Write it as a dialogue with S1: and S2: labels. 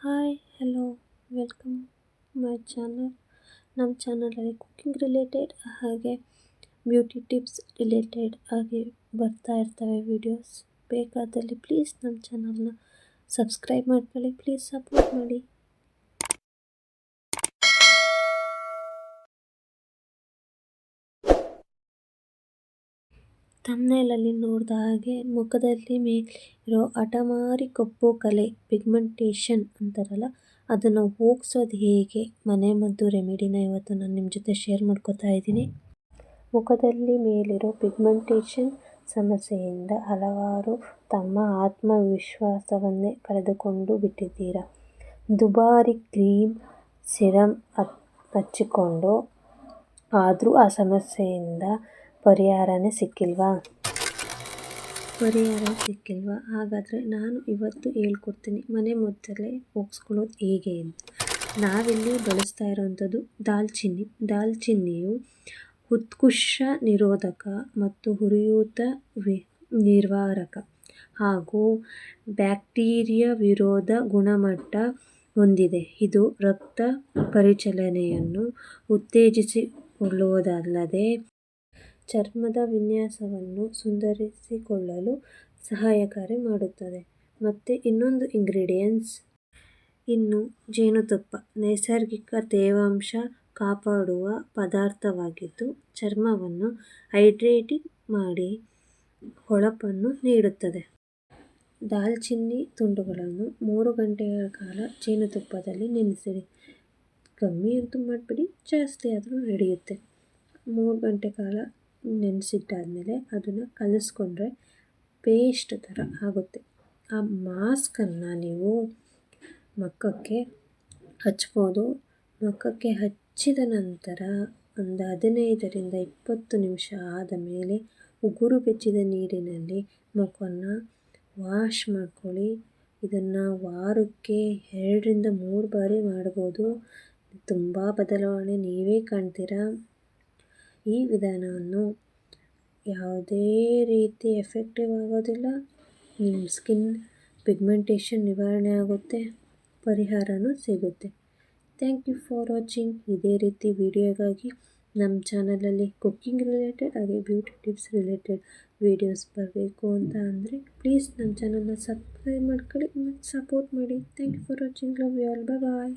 S1: Hi hello welcome my channel ನಮ್ಮ ಚಾನಲಲ್ಲಿ cooking related ಹಾಗೆ ಬ್ಯೂಟಿ ಟಿಪ್ಸ್ ರಿಲೇಟೆಡ್ ಆಗಿ ಬರ್ತಾ ಇರ್ತವೆ ವೀಡಿಯೋಸ್ ಬೇಕಾದಲ್ಲಿ ಪ್ಲೀಸ್ ನಮ್ಮ ಚಾನಲ್ನ ಸಬ್ಸ್ಕ್ರೈಬ್ ಮಾಡ್ಕೊಳ್ಳಿ ಪ್ಲೀಸ್ ಸಪೋರ್ಟ್ ಮಾಡಿ. ತಮ್ಮನೇಲಲ್ಲಿ ನೋಡಿದ ಹಾಗೆ ಮುಖದಲ್ಲಿ ಮೇಲಿರೋ ಹಠಮಾರಿ ಕಪ್ಪು ಕಲೆ ಪಿಗ್ಮೆಂಟೇಷನ್ ಅಂತಾರಲ್ಲ, ಅದನ್ನು ಹೋಗ್ಸೋದು ಹೇಗೆ? ಮನೆ ಮದ್ದು ರೆಮಿಡಿನ ಇವತ್ತು ನಾನು ನಿಮ್ಮ ಜೊತೆ ಶೇರ್ ಮಾಡ್ಕೋತಾ ಇದ್ದೀನಿ. ಮುಖದಲ್ಲಿ ಮೇಲಿರೋ ಪಿಗ್ಮೆಂಟೇಷನ್ ಸಮಸ್ಯೆಯಿಂದ ಹಲವಾರು ತಮ್ಮ ಆತ್ಮವಿಶ್ವಾಸವನ್ನೇ ಕಳೆದುಕೊಂಡು ಬಿಟ್ಟಿದ್ದೀರಾ? ದುಬಾರಿ ಕ್ರೀಮ್ ಸಿರಮ್ ಹಚ್ಚಿಕೊಂಡು ಆದರೂ ಆ ಸಮಸ್ಯೆಯಿಂದ ಪರಿಹಾರನೇ ಸಿಕ್ಕಿಲ್ವಾ? ಪರಿಹಾರ ಸಿಕ್ಕಿಲ್ವಾ? ಹಾಗಾದರೆ ನಾನು ಇವತ್ತು ಹೇಳ್ಕೊಡ್ತೀನಿ. ಮನೆ ಮದ್ದಲ್ಲೇ ಹೋಗಿಸ್ಕೊಳ್ಳೋದು ಹೇಗೆ ಅಂತ. ನಾವಿಲ್ಲಿ ಬಳಸ್ತಾ ಇರೋವಂಥದ್ದು ದಾಲ್ಚಿನ್ನಿ. ದಾಲ್ಚಿನ್ನಿಯು ಉತ್ಕುಷ ನಿರೋಧಕ ಮತ್ತು ಹುರಿಯೂತ ವಿ, ನಿರ್ವಾರಕ ಹಾಗೂ ಬ್ಯಾಕ್ಟೀರಿಯಾ ವಿರೋಧ ಗುಣಮಟ್ಟ ಹೊಂದಿದೆ. ಇದು ರಕ್ತ ಪರಿಚಲನೆಯನ್ನು ಉತ್ತೇಜಿಸಿಕೊಳ್ಳುವುದಲ್ಲದೆ ಚರ್ಮದ ವಿನ್ಯಾಸವನ್ನು ಸುಂದರಿಸಿಕೊಳ್ಳಲು ಸಹಾಯಕಾರಿ ಮಾಡುತ್ತದೆ. ಮತ್ತು ಇನ್ನೊಂದು ಇಂಗ್ರೀಡಿಯೆಂಟ್ಸ್. ಇನ್ನು ಜೇನುತುಪ್ಪ, ನೈಸರ್ಗಿಕ ತೇವಾಂಶ ಕಾಪಾಡುವ ಪದಾರ್ಥವಾಗಿದ್ದು, ಚರ್ಮವನ್ನು ಹೈಡ್ರೇಟಿಂಗ್ ಮಾಡಿ ಹೊಳಪನ್ನು ನೀಡುತ್ತದೆ. ದಾಲ್ಚಿನ್ನಿ ತುಂಡುಗಳನ್ನು ಮೂರು ಗಂಟೆಗಳ ಕಾಲ ಜೇನುತುಪ್ಪದಲ್ಲಿ ನೆನೆಸಿರಿ. ಕಮ್ಮಿ ಅಂತೂ ಮಾಡಬೇಡಿ ಜಾಸ್ತಿ ಆದರೂ ನಡೆಯುತ್ತೆ. ಮೂರು ಗಂಟೆ ಕಾಲ ನೆನೆಸಿಟ್ಟಾದ್ಮೇಲೆ ಅದನ್ನು ಕಲಿಸ್ಕೊಂಡ್ರೆ ಪೇಸ್ಟ್ ಥರ ಆಗುತ್ತೆ. ಆ ಮಾಸ್ಕನ್ನು ನೀವು ಮುಖಕ್ಕೆ ಹಚ್ಬೋದು. ಮುಖಕ್ಕೆ ಹಚ್ಚಿದ ನಂತರ ಒಂದು ಹದಿನೈದರಿಂದ ಇಪ್ಪತ್ತು ನಿಮಿಷ ಆದ ಮೇಲೆ ಉಗುರು ಬೆಚ್ಚಿದ ನೀರಿನಲ್ಲಿ ಮುಖವನ್ನು ವಾಶ್ ಮಾಡ್ಕೊಳ್ಳಿ. ಇದನ್ನು ವಾರಕ್ಕೆ ಎರಡರಿಂದ ಮೂರು ಬಾರಿ ಮಾಡ್ಬೋದು. ತುಂಬ ಬದಲಾವಣೆ ನೀವೇ ಕಾಣ್ತೀರಾ? ಈ ವಿಧಾನವನ್ನು ಯಾವುದೇ ರೀತಿ ಎಫೆಕ್ಟಿವ್ ಆಗೋದಿಲ್ಲ. ನಿಮ್ಮ ಸ್ಕಿನ್ ಪಿಗ್ಮೆಂಟೇಷನ್ ನಿವಾರಣೆ ಆಗುತ್ತೆ ಪರಿಹಾರವೂ ಸಿಗುತ್ತೆ. ಥ್ಯಾಂಕ್ ಯು ಫಾರ್ ವಾಚಿಂಗ್ ಇದೇ ರೀತಿ ವಿಡಿಯೋಗಾಗಿ ನಮ್ಮ ಚಾನಲಲ್ಲಿ ಕುಕ್ಕಿಂಗ್ ರಿಲೇಟೆಡ್ ಹಾಗೆ ಬ್ಯೂಟಿ ಟಿಪ್ಸ್ ರಿಲೇಟೆಡ್ ವೀಡಿಯೋಸ್ ಬರಬೇಕು ಅಂತ ಅಂದರೆ ಪ್ಲೀಸ್ ನಮ್ಮ ಚಾನಲ್ನ ಸಬ್ಸ್ಕ್ರೈಬ್ ಮಾಡ್ಕೊಳ್ಳಿ ಮತ್ತು ಸಪೋರ್ಟ್ ಮಾಡಿ. Thank you for watching love you all bye